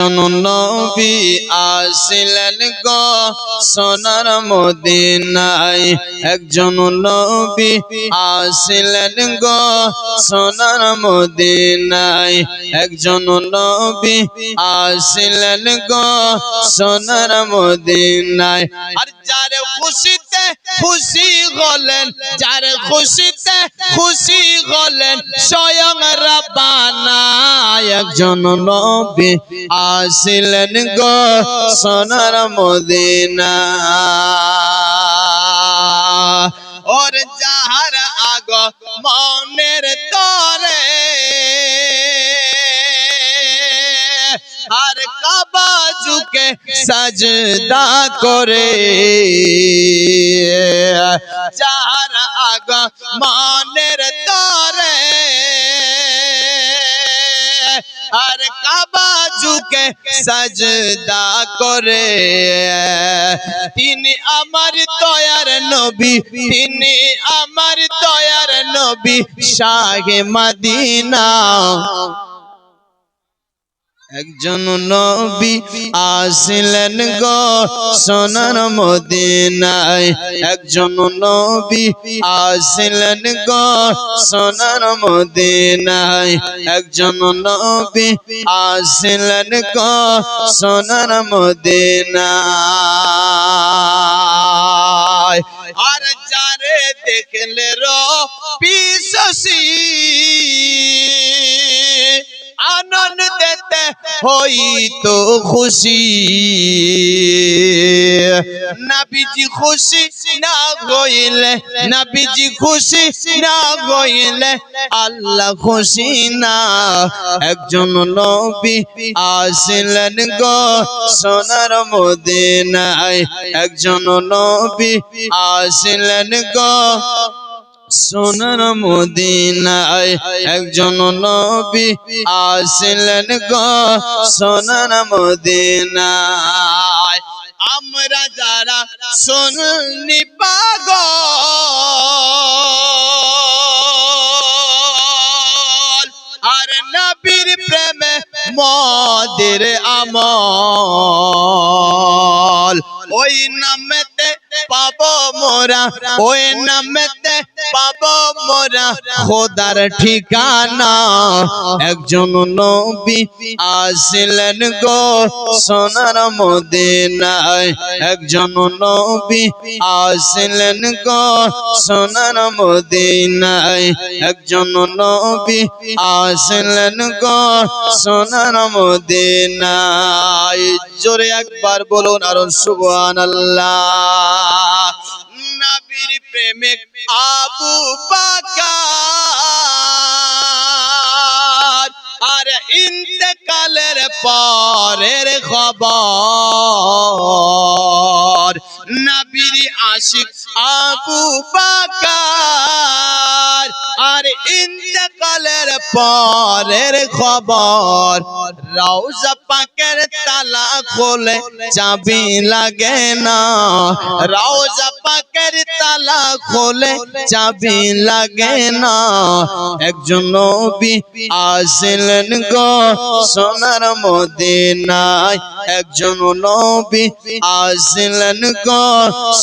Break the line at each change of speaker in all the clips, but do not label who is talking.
নবী আসিলেন গ সোনার মদিনায়। একজন নবী আসিলেন গো সোনার মদিনায়। একজন নবী আসিলেন গ সোনার মদিনায়। আর যার খুশিতে খুশি হলেন, যার খুশিতে খুশি হলেন, স্বয়ং রাব্বানা একজন নবী আসিলেন গো সোনার মদিনা। ওর যাহার আগ মনের তরে ঝুঁকে সাজদা করে। যাহার আগ মানের তরে আর কাবা ঝুঁকে সাজদা করে। তিনি আমার দয়ার নবী, তিনি আমার দয়ার নবী, শাহে মদিনা। একজন নবী আসিলেন গো সোনার মদিনায়। একজন নবী আসিলেন গো সোনার মদিনায়। একজন নবী আসিলেন গো সোনার মদিনায়। আর যারে দেখলে রো পিসি আনন্দ হইতো খুশি। নাবিজি খুশি না হইলে নাবিজি খুশি না হইলে আল্লাহ খুশি না। একজন নবী আসিলেন গো সোনার মদিনায়। একজন নবী আসিলেন গো সোনার মদিনায় একজন নবী আসলেন গো সোনার মদিনায়। আমরা যারা শুননি পাগল, আর নবীর প্রেমে মদের আমল। ওই নামেতে পাবো মোরা, ওই নামেতে পাবো মোরা খোদার ঠিকানা। একজন নবী আসিলেন গো সোনার মদিনায়। একজন নবী আসিলেন গো সোনার মদিনায়। একজন নবী আসিলেন গো সোনার মদিনায়। জোরে একবার বলুন আর সুবহানাল্লাহ। নবীর প্রেমে আবু পাকার আর ইন্তেকালের পরের খবর নবীর আশিক আবু আর ইন্তেকালের পরের খবর। রওজা পাকের তালা খোলে চাবি লাগে না। রওজা পাকের তালা খোলে চাবি লাগে না। একজন নবী আসলেন গো সোনার মদিনায়। একজন নবী আসলেন গো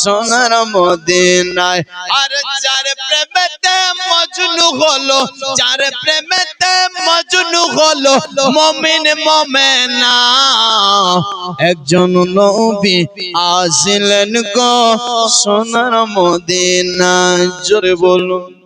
সোনার মদিনায়। আর যার প্রেমেতে মজনু হলো যার প্রেমেতে মজনু হলো মমিন মমেনা। একজন নবী আসিলেন গো সোনার মদিনা জোরে বলুন।